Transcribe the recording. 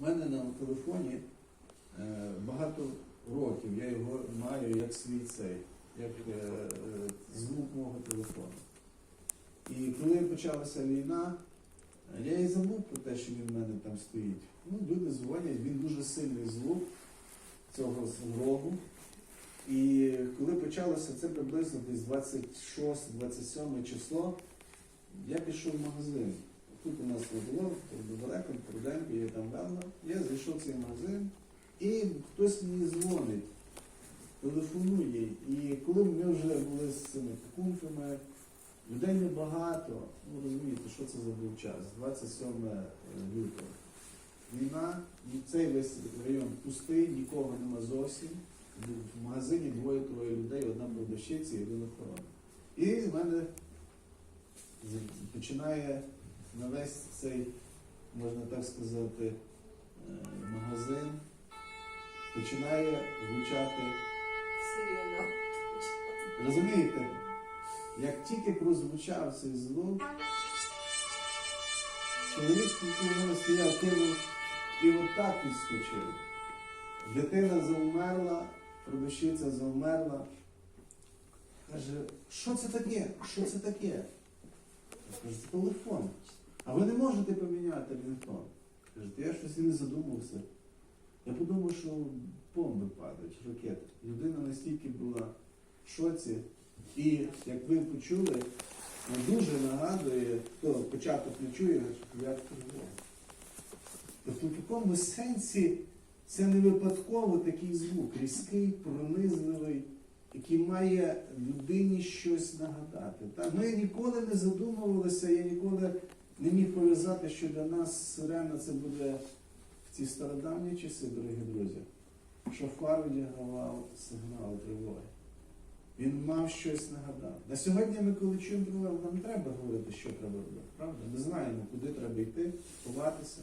У мене на телефоні е, багато років, я його маю як свій цей, як е, е, звук мого телефону. І коли почалася війна, я і забув про те, що він в мене там стоїть. Ну, люди дзвонять, він дуже сильний звук цього рогу. І коли почалося це приблизно десь 26-27 число, я пішов в магазин. Тут у нас не було, тут далеко, Пруденко, є там давно. Я зайшов в цей магазин, і хтось мені дзвонить, телефонує. І коли ми вже були з цими кумфами, людей небагато, ну розумієте, що це за був час, 27 лютого. Війна, цей весь район пустий, нікого нема зовсім. В магазині двоє-троє людей, одна продавщиця і один охорона. І в мене починає на весь цей, можна так сказати, е, магазин, починає звучати, Сирена. розумієте, як тільки прозвучав цей звук, чоловік, який в мене стояв, кинув і отак підскочив. Дитина завмерла, продавщиця завмерла. Каже, що це таке? Що це таке? Я кажу, це телефон. А ви не можете поміняти рингтон? Каже, я щось і не задумався. Я подумав, що бомби падають, ракети. Людина настільки була в шоці. І як ви почули, дуже нагадує, хто початок не чує, як тривога. Тобто в такому сенсі це не випадково такий звук, різкий, пронизливий, який має людині щось нагадати. Ми ніколи не задумувалися, я ніколи не міг пов'язати, що для нас сирена це буде в ці стародавні часи, дорогі друзі. Шофар відігравав сигнал тривоги. Він мав щось нагадати. На сьогодні ми, коли чуємо тривогу, нам треба говорити, що треба робити. Правда? Ми знаємо, куди треба йти, ховатися.